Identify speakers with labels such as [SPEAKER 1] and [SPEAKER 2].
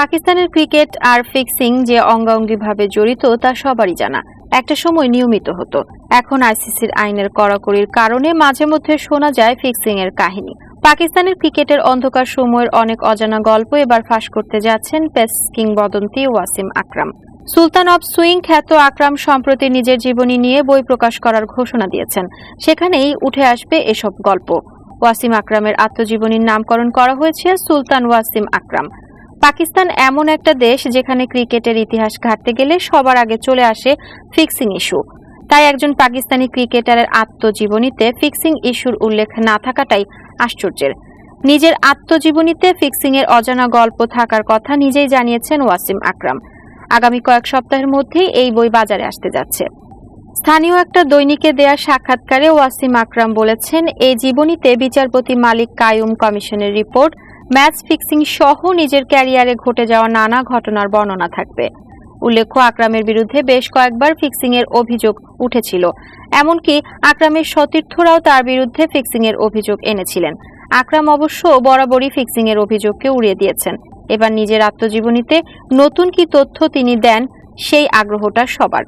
[SPEAKER 1] পাকিস্তানের ক্রিকেট আর ফিক্সিং যে অঙ্গাঙ্গিভাবে জড়িত তা সবারই জানা। একটা সময় নিয়মিত হতো। এখন আইসিসির আইনের কড়াকড়ির কারণে মাঝে মধ্যে শোনা যায় ফিক্সিং এর কাহিনী। পাকিস্তানের ক্রিকেটের অন্ধকার সময়ের অনেক অজানা গল্প এবার ফাঁস করতে যাচ্ছেন পেস কিংবদন্তি Wasim Akram. Sultan of swing খ্যাত আকরাম সম্প্রতি নিজের জীবনী নিয়ে বই প্রকাশ করার ঘোষণা দিয়েছেন। সেখানেই উঠে আসবে এসব গল্প। ওয়াসিম আকরামের আত্মজীবনীর নামকরণ করা হয়েছে সুলতান ওয়াসিম আকরাম। পাকিস্তান এমন একটা দেশ যেখানে ক্রিকেটের ইতিহাস ঘাটতে গেলে সবার আগে চলে আসে ফিক্সিং ইস্যু। তাই একজন পাকিস্তানি ক্রিকেটারের আত্মজীবনীতে ফিক্সিং ইস্যুর উল্লেখ না থাকাটাই আশ্চর্যের। নিজের আত্মজীবনীতে ফিক্সিং এর অজানা গল্প থাকার কথা নিজেই জানিয়েছেন ওয়াসিম আকরাম। আগামী কয়েক সপ্তাহের মধ্যেই এই বই বাজারে আসতে যাচ্ছে। স্থানীয় একটা দৈনিকে দেয়া সাক্ষাৎকারে ওয়াসিম আকরাম বলেছেন, এই জীবনীতে বিচারপতি মালিক কায়ুম কমিশনের রিপোর্ট ম্যাচ ফিক্সিং সহ নিজের ক্যারিয়ারে ঘটে যাওয়া নানা ঘটনার বর্ণনা থাকবে। উল্লেখ্য, আকরামের বিরুদ্ধে বেশ কয়েকবার ফিক্সিং এর অভিযোগ উঠেছিল। এমনকি আকরামের সতীর্থরাও তার বিরুদ্ধে ফিক্সিং এর অভিযোগ এনেছিলেন। আকরাম অবশ্য বরাবরই ফিক্সিং এর অভিযোগকে উড়িয়ে দিয়েছেন। এবার নিজের আত্মজীবনীতে নতুন কি তথ্য তিনি দেন, সেই আগ্রহটা সবার।